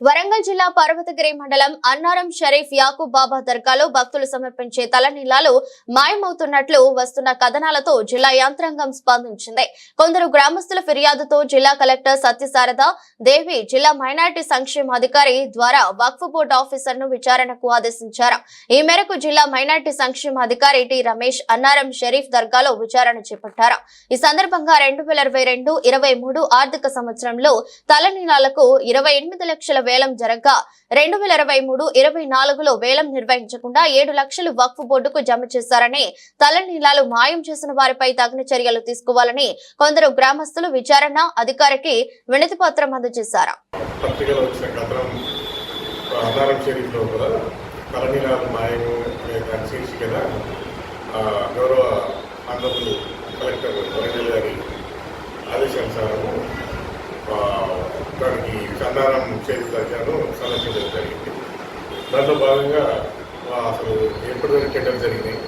వరంగల్ జిల్లా పర్వతగిరి మండలం అన్నారం షరీఫ్ యాకూబ్ బాబా దర్గాలో భక్తులు సమర్పించే తలనీలాలు మాయమవుతున్నట్లు వస్తున్న కథనాలతో జిల్లా యంత్రాంగం స్పందించింది. కొందరు గ్రామస్తుల ఫిర్యాదుతో జిల్లా కలెక్టర్ సత్యశారద దేవి జిల్లా మైనార్టీ సంక్షేమ అధికారి ద్వారా వక్ఫ్ బోర్డు ఆఫీసర్ను విచారణకు ఆదేశించారు. ఈ మేరకు జిల్లా మైనార్టీ సంక్షేమ అధికారి టి రమేష్ అన్నారం షరీఫ్ దర్గాలో విచారణ చేపట్టారు. ఈ సందర్భంగా రెండు వేల ఇరవై రెండు ఇరవై మూడు ఆర్థిక సంవత్సరంలో తలనీలాలకు ఇరవై ఎనిమిది లక్షల వేలం జరగ్గా రెండు వేల ఇరవై మూడు ఇరవై నాలుగులో వేలం నిర్వహించకుండా ఏడు లక్షలు వక్ఫ్ బోర్డుకు జమ చేశారని తలనీలాలు మాయం చేసిన వారిపై తగిన చర్యలు తీసుకోవాలని కొందరు గ్రామస్తులు విచారణ అధికారికి వినతి పత్రం అందజేశారు. గౌరవ వచ్చిన కథనం ఆధారం షరీఫ్లో కూడా తలనీలాలు మాయము అనే దాని శీర్షికన ఆ, గౌరవ ఆంధ్రప్రదేశ్ కలెక్టర్ వరంగల్ గారి ఆదేశానుసారము ఆ, అన్నారం చందారం గారు సందర్శించడం జరిగింది. దాంట్లో భాగంగా అసలు అసలు ఎప్పటివరకు టెండర్ జరిగినాయి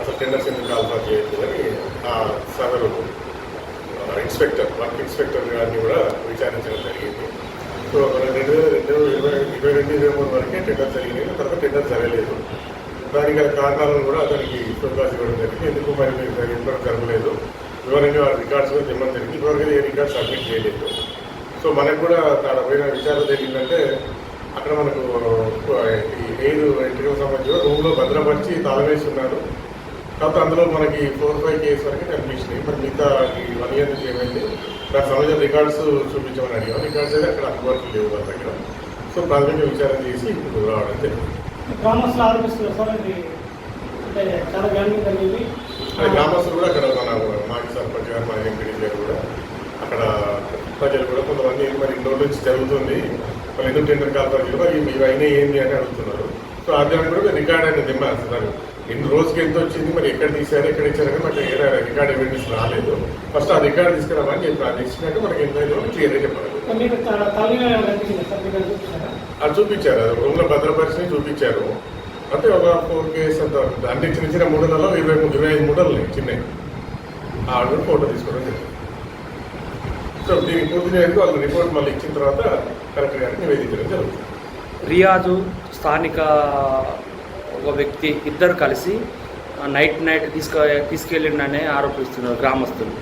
అసలు టెండర్స్ ఎందుకు ఆల్ఫా చేయలేదు అని ఆ సదరు ఇన్స్పెక్టర్ వర్క్ ఇన్స్పెక్టర్ గారిని కూడా విచారించడం జరిగింది. సో రెండు వేల రెండు ఇరవై ఇరవై రెండు ఇరవై మూడు వరకే టెండర్ జరిగినాయి తర్వాత టెండర్ జరగలేదు. దానికి గల కారణాలను కూడా అతనికి ఫోకాస్ ఇవ్వడం జరిగింది. ఎందుకు మరి మీరు ఇంతవరకు జరగలేదు? వివరంగా రికార్డ్స్ కూడా ఇవ్వడం జరిగింది. ఇప్పటివరకు ఏ రికార్డ్ సబ్మిట్ చేయలేదు. సో మనకు కూడా అక్కడ పోయిన విచారణ జరిగిందంటే అక్కడ మనకు ఈ ఎయిర్ ఎంట్రీకి సంబంధించిన రూమ్లో భద్రపరిచి తాళవేసి ఉన్నారు కాకపోతే అందులో మనకి ఫోర్ ఫైవ్ కేసు వరకు కనిపించినాయి. మరి మిగతా ఈ వన్ ఇయర్ నుంచి ఏమైంది? దానికి సంబంధించిన రికార్డ్స్ చూపించమని అడిగాం. రికార్డ్స్ అయితే అక్కడ అందుబాటులో లేవు వాళ్ళ దగ్గర. సో ప్రాథమిక విచారణ చేసి ఇప్పుడు రావడం జరిగింది. గ్రామస్తులు ఆరోపిస్తున్నారు సార్ ఇది అంటే చాలా గ్రామీణ కలిగింది. అది గ్రామస్తులు కూడా అక్కడ మన మాజీ సర్పంచ్ గారు మాజీ ఎంపీ గారు కూడా అక్కడ ప్రజలు కూడా కొంతమంది మరి ఇన్ని రోజుల నుంచి జరుగుతుంది. వాళ్ళు ఎందుకు టెండర్ కాల్పరిచారు మరి ఇవి అయినా ఏంటి అని అడుగుతున్నారు. సో ఆద్యాన్ని కూడా రికార్డ్ అనేది ఇవ్వాలి ఎన్ని రోజుకి ఎంత వచ్చింది? మరి ఎక్కడ తీశారు? ఎక్కడ ఇచ్చారు? కానీ మాకు ఏ రికార్డ్ ఎవిడెన్స్ రాలేదు. ఫస్ట్ ఆ రికార్డ్ తీసుకురామని చెప్పి అది ఇచ్చినాక మనకి ఎంత క్లియర్గా చెప్పాలి. సార్ అది చూపించారు? అది రూమ్లో భద్రపరిచి చూపించారు. అంటే ఒక ఫోర్ కేస్ అంత అంటే చిన్న చిన్న మూడలలో ఇరవై ఇరవై ఐదు మూడలు చిన్నవి. ఆ ఫోటో తీసుకోవడం జరిగింది. సో దీనికి పూర్తి చేయడానికి వాళ్ళు రిపోర్ట్ మళ్ళీ ఇచ్చిన తర్వాత కలెక్టర్ గారికి నివేదించడం జరుగుతుంది. రియాజు స్థానిక ఒక వ్యక్తి ఇద్దరు కలిసి నైట్ నైట్ తీసుకు తీసుకెళ్ళిండని ఆరోపిస్తున్నారు గ్రామస్తులు.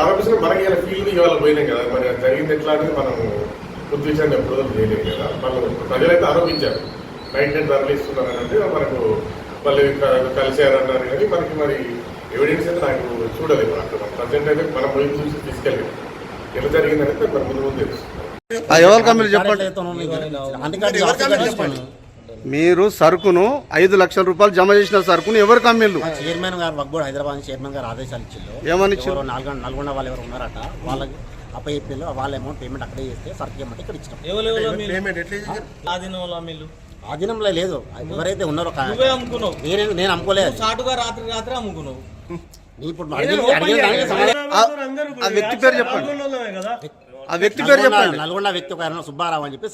ఆరోపిస్తున్న మనకి ఇలా ఫీల్డ్ ఇవాళ పోయినాం కదా మరి అది జరిగింది ఎట్లా అనేది మనం విషయాన్ని ఎప్పుడో చేయలేం కదా. వాళ్ళు ప్రజలైతే ఆరోపించారు. నైట్ నైట్ తరలిస్తున్నారు అంటే మనకు వాళ్ళు క- కలిశారన్నారు కానీ మనకి మరి ఎవిడెన్స్ అయితే నాకు చూడలేదు అక్కడ ప్రజెంట్ అయితే మనం పోయి చూసి తీసుకెళ్ళాం. ఎలా జరిగిందనేది మరి ముందు ముందు తెలుసు ఆ ఎవరు కమ్మిలు చెప్పండి. మీరు సరుకును ఐదు లక్షల రూపాయలు జమ చేసిన సరుకును ఎవరు కమ్మిళ్ళు చైర్మన్ గారు వగ్గోడు హైదరాబాద్ చైర్మన్ గారు ఆదేశాలు ఇచ్చిండు ఏమని నల్గొండ నల్గొండ వాళ్ళు ఎవరు ఉన్నారట వాళ్ళకి అప్ప చెప్పిళ్ళు వాళ్ళ అమౌంట్ పేమెంట్ అక్కడే చేస్తే సరుకు ఇవ్వమంటే ఇక్కడ మిల్లు ఆధీనంలో లేదు. ఎవరైతే ఉన్నారో నేను నేను అమ్ముకోలేదు. చాటుగా రాత్రి రాత్రి అమ్ముకున్నావు. ఆ- వ్యక్తి పేరు చెప్పండి. ఆ వ్యక్తి పేరు చెప్పండి. నల్గొండ వ్యక్తి ఒక సుబ్బారావు అని చెప్పి